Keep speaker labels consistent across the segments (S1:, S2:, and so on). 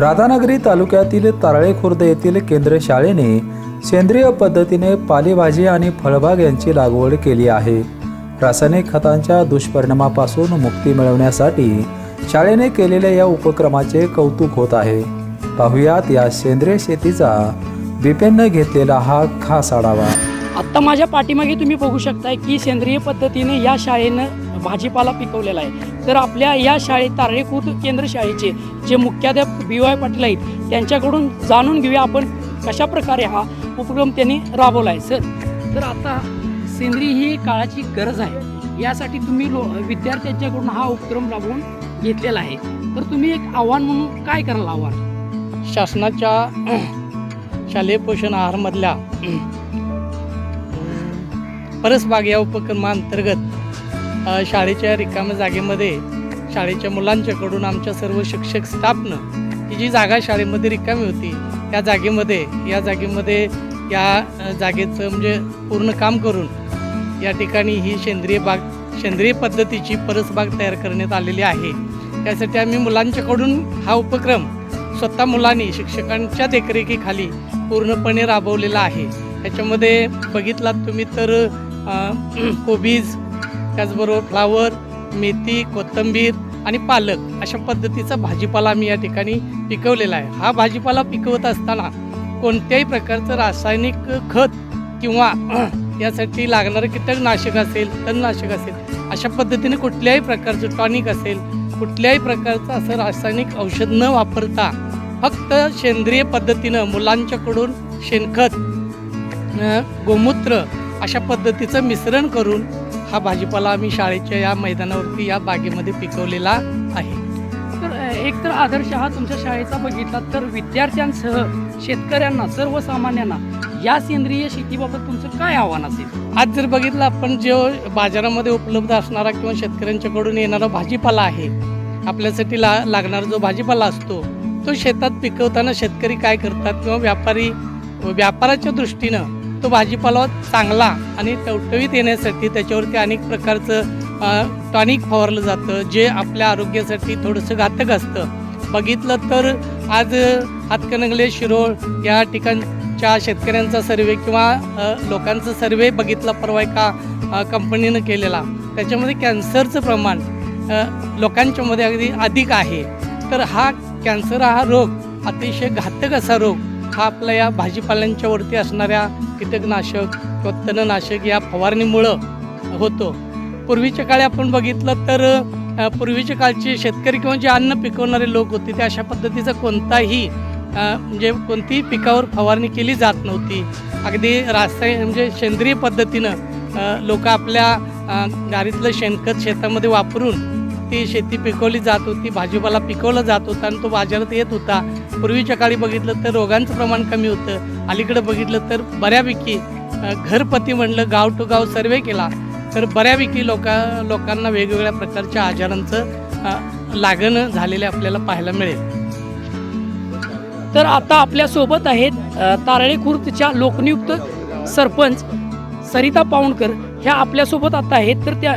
S1: राधानगरी तालुक्यातील तारळे खुर्द येथील केंद्र शाळेने सेंद्रिय पद्धतीने पालेभाजी आणि फळबाग यांची लागवड केली आहे. रासायनिक खतांच्या दुष्परिणामापासून मुक्ती मिळवण्यासाठी शाळेने केलेल्या या उपक्रमाचे कौतुक होत आहे. पाहुयात या सेंद्रिय शेतीचा बिपेननं घेतलेला हा खास आढावा.
S2: आत्ता माझ्या पाठीमागे तुम्ही बघू शकताय की सेंद्रिय पद्धतीने या शाळेनं भाजीपाला पिकवलेला आहे. तर आपल्या या शाळेत तारळेकृत केंद्र शाळेचे जे मुख्याध्यापक बी वाय पाटील आहेत त्यांच्याकडून जाणून घेऊया आपण कशा प्रकारे हा उपक्रम त्यांनी राबवला आहे. सर तर आता सेंद्रिय ही काळाची गरज आहे. यासाठी तुम्ही लो विद्यार्थ्यांच्याकडून हा उपक्रम राबवून घेतलेला आहे. तर तुम्ही एक आव्हान म्हणून काय कराल आव्हान?
S3: शासनाच्या शालेय पोषण आहारमधल्या परसबाग या उपक्रमांतर्गत शाळेच्या रिकाम्या जागेमध्ये शाळेच्या मुलांच्याकडून आमच्या सर्व शिक्षक स्टाफनं ही जी जागा शाळेमध्ये रिकामी होती त्या जागेमध्ये या जागेमध्ये या जागेचं म्हणजे पूर्ण काम करून या ठिकाणी ही सेंद्रिय बाग सेंद्रिय पद्धतीची परसबाग तयार करण्यात आलेली आहे. त्यासाठी आम्ही मुलांच्याकडून हा उपक्रम स्वतः मुलांनी शिक्षकांच्या देखरेखीखाली पूर्णपणे राबवलेला आहे. त्याच्यामध्ये बघितलात तुम्ही तर कोबीज त्याचबरोबर फ्लावर मेथी कोथिंबीर आणि पालक अशा पद्धतीचा भाजीपाला आम्ही या ठिकाणी पिकवलेला आहे. हा भाजीपाला पिकवत असताना कोणत्याही प्रकारचं रासायनिक खत किंवा यासाठी लागणारं कीटकनाशक असेल तणनाशक असेल अशा पद्धतीने कुठल्याही प्रकारचं टॉनिक असेल कुठल्याही प्रकारचं असं रासायनिक औषध न वापरता फक्त सेंद्रिय पद्धतीनं मुलांच्याकडून शेणखत गोमूत्र अशा पद्धतीचं मिश्रण करून हा भाजीपाला आम्ही शाळेच्या या मैदानावरती या बागेमध्ये पिकवलेला आहे.
S2: तर एक तर आदर्श हा तुमच्या शाळेचा बघितला तर विद्यार्थ्यांसह शेतकऱ्यांना सर्वसामान्यांना या सेंद्रिय शेतीबाबत तुमचं काय आव्हान असेल?
S3: आज जर बघितलं आपण जो बाजारामध्ये उपलब्ध असणारा किंवा शेतकऱ्यांच्याकडून येणारा भाजीपाला आहे आपल्यासाठी ला लागणारा जो भाजीपाला असतो तो शेतात पिकवताना शेतकरी काय करतात किंवा व्यापारी व्यापाराच्या दृष्टीनं तो भाजीपाला चांगला आणि टवटवीत येण्यासाठी त्याच्यावरती अनेक प्रकारचं टॉनिक फवारलं जातं जे आपल्या आरोग्यासाठी थोडंसं घातक असतं. बघितलं तर आज हातकणंगले शिरोळ या ठिकाणच्या शेतकऱ्यांचा सर्वे किंवा लोकांचा सर्वे बघितला परवा एका कंपनीनं केलेला. त्याच्यामध्ये कॅन्सरचं प्रमाण लोकांच्यामध्ये अगदी अधिक आहे. तर हा कॅन्सर हा रोग अतिशय घातक असा रोग हा आपल्या या भाजीपाल्यांच्या वरती असणाऱ्या कीटकनाशक किंवा तणनाशक या फवारणीमुळं होतो. पूर्वीच्या काळी आपण बघितलं तर पूर्वीच्या काळचे शेतकरी किंवा जे अन्न पिकवणारे लोक होते ते अशा पद्धतीचा कोणताही म्हणजे कोणतीही पिकावर फवारणी केली जात नव्हती. अगदी रासायन म्हणजे सेंद्रिय पद्धतीनं लोक आपल्या अ, शेणखत शेतामध्ये वापरून ती शेती पिकवली जात होती भाजीपाला पिकवला जात होता आणि तो बाजारात येत होता. पूर्वीच्या काळी बघितलं तर रोगांचं प्रमाण कमी होतं. अलीकडे बघितलं तर बऱ्यापैकी घरपती म्हणलं गाव टू गाव सर्वे केला. तर बऱ्यापैकी लोका लोकांना वेगवेगळ्या प्रकारच्या आजारांचं लागण झालेले आपल्याला पाहायला मिळेल.
S2: तर आता आपल्यासोबत आहेत तारळे खुर्दच्या लोकनियुक्त सरपंच सरिता पाऊणकर ह्या आपल्यासोबत आता आहेत तर त्या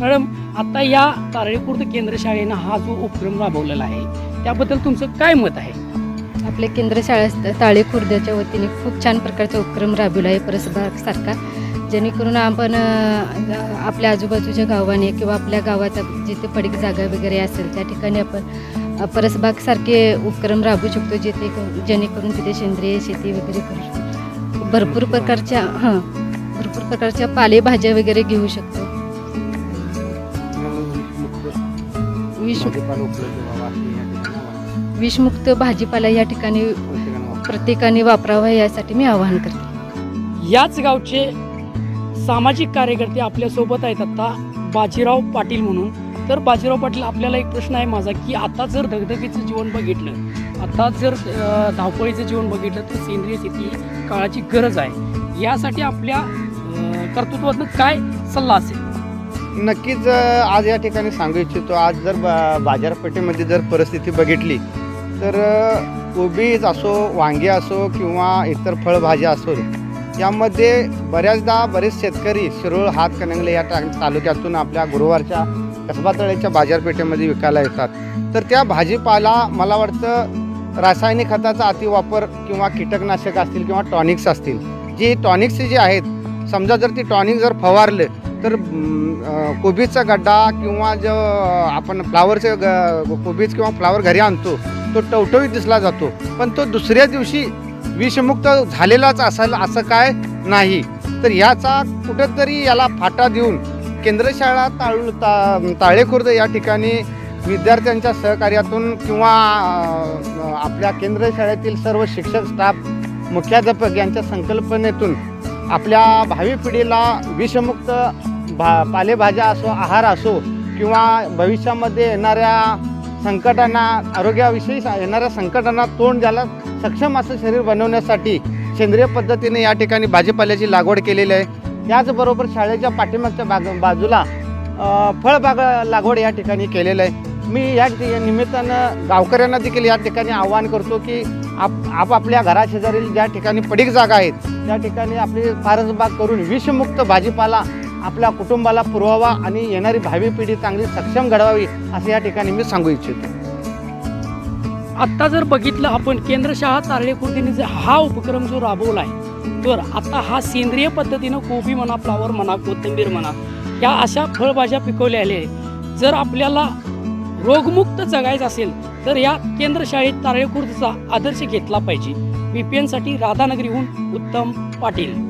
S2: मॅडम आता या तारळे केंद्र शाळेनं हा जो उपक्रम राबवलेला आहे त्याबद्दल तुमचं काय मत आहे?
S4: आपले केंद्र शाळा ताळे खुर्द्याच्या वतीने खूप छान प्रकारचा उपक्रम राबवला आहे परसबागसारखा जेणेकरून आपण आपल्या आजूबाजूच्या गावाने किंवा आपल्या गावाचा जिथे पडीक जागा वगैरे असेल त्या ठिकाणी आपण परसबागसारखे उपक्रम राबवू शकतो जिथे जेणेकरून तिथे सेंद्रिय शेती वगैरे करू शकतो. भरपूर प्रकारच्या हां भरपूर प्रकारच्या पालेभाज्या वगैरे घेऊ शकतो. विष विषमुक्त भाजीपाला या ठिकाणी प्रत्येकाने वापरावा यासाठी मी आवाहन करते.
S2: याच गावचे सामाजिक कार्यकर्ते आपल्यासोबत आहेत आता बाजीराव पाटील म्हणून. तर बाजीराव पाटील आपल्याला एक प्रश्न आहे माझा की आता जर धगधगीचं जीवन बघितलं आता जर धावपळीचं जीवन बघितलं तर सेंद्रिय शेती काळाची गरज आहे. यासाठी आपल्या कर्तृत्वातनं काय सल्ला असेल?
S5: नक्कीच आज या ठिकाणी सांगू इच्छितो आज जर बा बाजारपेठेमध्ये जर परिस्थिती बघितली तर कोबीज असो वांगे असो किंवा इतर फळभाज्या असो यामध्ये बऱ्याचदा बरेच शेतकरी शिरोळ हातकणंगले या टा तालुक्यातून आपल्या गुरुवारच्या कसबा तळ्याच्या बाजारपेठेमध्ये विकायला येतात. तर त्या भाजीपाला मला वाटतं रासायनिक खताचा अतिवापर किंवा कीटकनाशक असतील किंवा टॉनिक्स असतील जी टॉनिक्स जे आहेत समजा जर ती टॉनिक जर फवारले तर कोबीजचा गड्डा किंवा जो आपण फ्लावरचे ग कोबीज किंवा फ्लावर घरी आणतो तो टवटवीत दिसला जातो. पण तो दुसऱ्या दिवशी विषमुक्त झालेलाच असायला असं काय नाही. तर ह्याचा कुठंतरी याला फाटा देऊन केंद्रशाळा ताळू ता ताळेखुर्द या ठिकाणी विद्यार्थ्यांच्या सहकार्यातून किंवा आपल्या केंद्र शाळेतील सर्व शिक्षक स्टाफ मुख्याध्यापक यांच्या संकल्पनेतून आपल्या भावी पिढीला विषमुक्त भा पालेभाज्या असो आहार असो किंवा भविष्यामध्ये येणाऱ्या संकटांना आरोग्याविषयी सा- येणाऱ्या संकटांना तोंड द्यायला सक्षम असं शरीर बनवण्यासाठी सेंद्रिय पद्धतीने या ठिकाणी भाजीपाल्याची लागवड केलेली आहे. त्याचबरोबर शाळेच्या पाठीमागच्या बाग बाजूला फळबाग लागवड या ठिकाणी केलेलं आहे. मी या निमित्तानं गावकऱ्यांना देखील या ठिकाणी आवाहन करतो की आप आपापल्या घराशेजारील ज्या ठिकाणी पडीक जागा आहेत त्या ठिकाणी आपली फारसबाग करून विषमुक्त भाजीपाला आपल्या कुटुंबाला पुरवावा आणि येणारी भावी पिढी चांगली सक्षम घडवावी असं या ठिकाणी मी सांगू इच्छितो.
S2: आत्ता जर बघितलं आपण केंद्रशाळा तारळे खुर्दीने जर हा उपक्रम जो राबवला आहे तर आता हा सेंद्रिय पद्धतीनं कोबी म्हणा फ्लावर म्हणा कोथिंबीर म्हणा या अशा फळभाज्या पिकवल्या आहेत. जर आपल्याला रोगमुक्त जगायचं असेल तर या केंद्रशाळेत शाळेत खुर्दचा आदर्श घेतला पाहिजे. व्ही राधानगरीहून उत्तम पाटील.